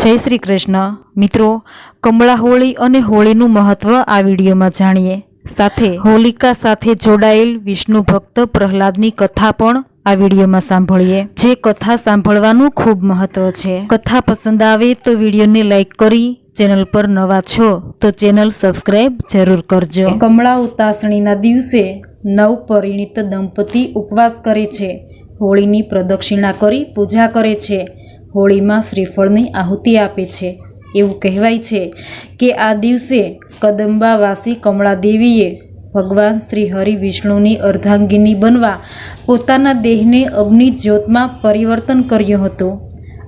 જય શ્રી કૃષ્ણ. મિત્રો કમળા હોળી અને હોળીનું મહત્વ આ વિડીયોમાં જાણીએ. સાથે હોલિકા સાથે જોડાયેલ વિષ્ણુ ભક્ત પ્રહલાદની કથા પણ આ વિડીયોમાં સાંભળીએ. જે કથા સાંભળવાનું ખૂબ મહત્વ છે. કથા પસંદ આવે તો વિડીયોને લાઈક કરી ચેનલ પર નવા છો તો ચેનલ સબસ્ક્રાઈબ જરૂર કરજો. કમળા ઉતાસણીના દિવસે નવ પરિણીત દંપતી ઉપવાસ કરે છે. હોળીની પ્રદક્ષિણા કરી પૂજા કરે છે. હોળીમાં શ્રીફળની આહુતિ આપે છે. એવું કહેવાય છે કે આ દિવસે કદંબાવાસી કમળાદેવીએ ભગવાન શ્રી હરિ વિષ્ણુની અર્ધાંગિની બનવા પોતાના દેહને અગ્નિ જ્યોતમાં પરિવર્તન કર્યું હતું.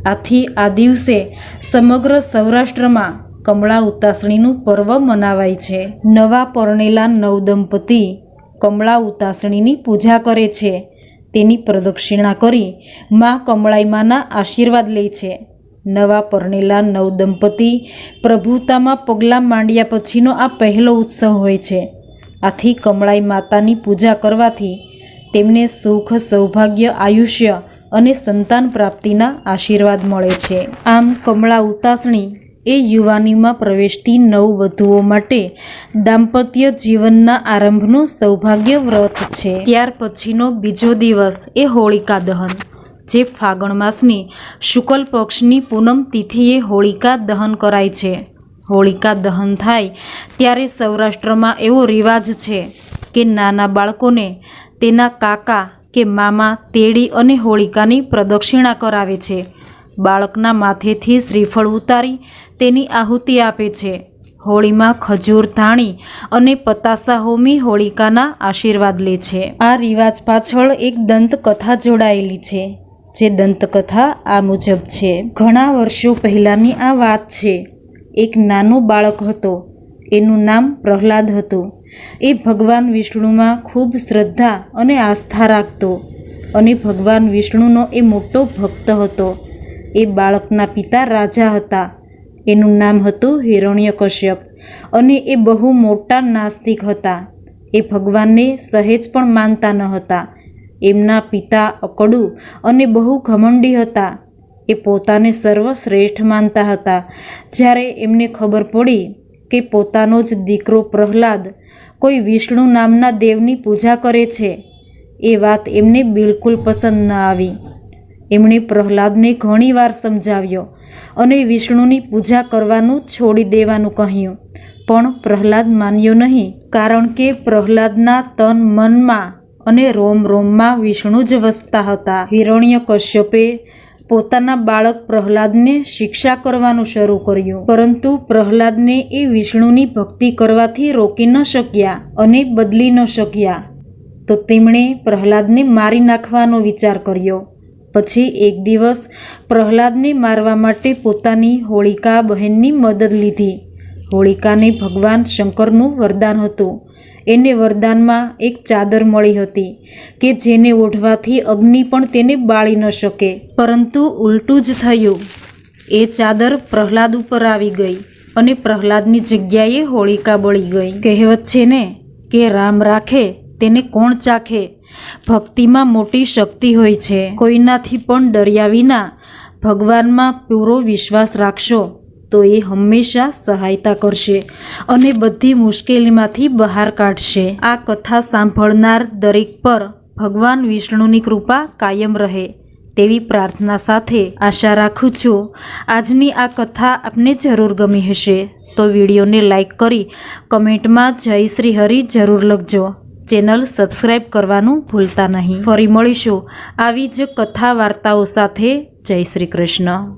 આથી આ દિવસે સમગ્ર સૌરાષ્ટ્રમાં કમળા ઉતાસણીનું પર્વ મનાવાય છે. નવા પરણેલા નવદંપતી કમળા ઉતાસણીની પૂજા કરે છે. તેની પ્રદક્ષિણા કરી મા કમળાઈમાના આશીર્વાદ લે છે. નવા પરણેલા નવદંપતી પ્રભુતામાં પગલાં માંડ્યા પછીનો આ પહેલો ઉત્સવ હોય છે. આથી કમળાઈ માતાની પૂજા કરવાથી તેમને સુખ, સૌભાગ્ય, આયુષ્ય અને સંતાન પ્રાપ્તિના આશીર્વાદ મળે છે. આમ કમળા ઉતાસણી એ યુવાનીમાં પ્રવેશતી નવવધુઓ માટે દાંપત્ય જીવનના આરંભનું સૌભાગ્ય વ્રત છે. ત્યાર પછીનો બીજો દિવસ એ હોળિકા દહન, જે ફાગણ માસની શુક્લ પક્ષની પૂનમ તિથિએ હોળિકા દહન કરાય છે. હોળિકા દહન થાય ત્યારે સૌરાષ્ટ્રમાં એવો રિવાજ છે કે નાના બાળકોને તેના કાકા કે મામા તેડી અને હોળિકાની પ્રદક્ષિણા કરાવે છે. બાળકના માથેથી શ્રીફળ ઉતારી તેની આહુતિ આપે છે. હોળીમાં ખજૂર ધાણી અને પતાસા હોમી હોળિકાના આશીર્વાદ લે છે. આ રિવાજ પાછળ એક દંતકથા જોડાયેલી છે, જે દંતકથા આ મુજબ છે. ઘણા વર્ષો પહેલાંની આ વાત છે. એક નાનો બાળક હતો. એનું નામ પ્રહલાદ હતું. એ ભગવાન વિષ્ણુમાં ખૂબ શ્રદ્ધા અને આસ્થા રાખતો અને ભગવાન વિષ્ણુનો એ મોટો ભક્ત હતો. એ બાળકના પિતા રાજા હતા. એનું નામ હતું હિરણ્ય કશ્યપ અને એ બહુ મોટા નાસ્તિક હતા. એ ભગવાનને સહેજ પણ માનતા ન હતા. એમના પિતા અકડુ અને બહુ ઘમંડી હતા. એ પોતાને સર્વશ્રેષ્ઠ માનતા હતા. જ્યારે એમને ખબર પડી કે પોતાનો જ દીકરો પ્રહલાદ કોઈ વિષ્ણુ નામના દેવની પૂજા કરે છે, એ વાત એમને બિલકુલ પસંદ ન આવી. એમણે પ્રહલાદને ઘણીવાર સમજાવ્યો અને વિષ્ણુની પૂજા કરવાનું છોડી દેવાનું કહ્યું. પણ પ્રહલાદ માન્યો નહીં, કારણ કે પ્રહલાદના તન મનમાં અને રોમ રોમમાં વિષ્ણુ જ વસતા હતા. હિરણ્ય કશ્યપે પોતાના બાળક પ્રહલાદને શિક્ષા કરવાનું શરૂ કર્યું. પરંતુ પ્રહલાદને એ વિષ્ણુની ભક્તિ કરવાથી રોકી ન શક્યા અને બદલી ન શક્યા. તો તેમણે પ્રહલાદને મારી નાખવાનો વિચાર કર્યો. પછી એક દિવસ પ્રહલાદને મારવા માટે પોતાની હોળિકા બહેનની મદદ લીધી. હોળિકાને ભગવાન શંકરનું વરદાન હતું. એને વરદાનમાં એક ચાદર મળી હતી કે જેને ઓઢવાથી અગ્નિ પણ તેને બાળી ન શકે. પરંતુ ઉલટું જ થયું. એ ચાદર પ્રહલાદ ઉપર આવી ગઈ અને પ્રહલાદની જગ્યાએ હોળિકા બળી ગઈ. કહેવત છે ને કે રામ રાખે તેને કોણ ચાખે? ભક્તિમાં મોટી શક્તિ હોય છે. કોઈનાથી પણ ડર્યા વિના ભગવાનમાં પૂરો વિશ્વાસ રાખશો તો એ હંમેશા સહાયતા કરશે અને બધી મુશ્કેલીમાંથી બહાર કાઢશે. આ કથા સાંભળનાર દરેક પર ભગવાન વિષ્ણુની કૃપા કાયમ રહે તેવી પ્રાર્થના સાથે આશા રાખું છું આજની આ કથા આપને જરૂર ગમી હશે. તો વિડીયોને લાઈક કરી કમેન્ટમાં જય શ્રી હરિ જરૂર લખજો. ચેનલ સબસ્ક્રાઈબ કરવાનું ભૂલતા નહીં. ફરી મળીશું. આવી જ કથા વાર્તાઓ સાથે. જય શ્રી કૃષ્ણ.